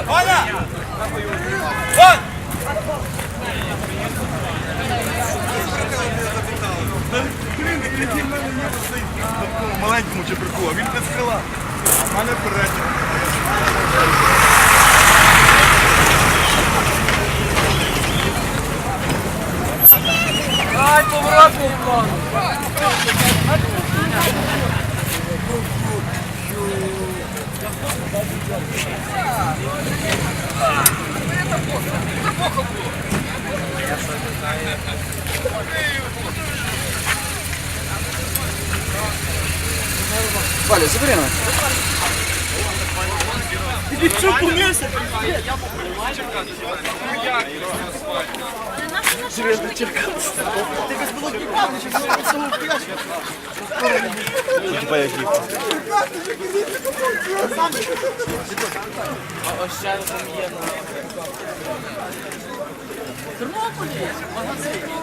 Ваня! Вон! Маленькому чебрику, а він без крила. А мене передньо. Дай поворот, Вовкон! Валя, забери нас. А ось ще там є. В Тернополі, в магазині.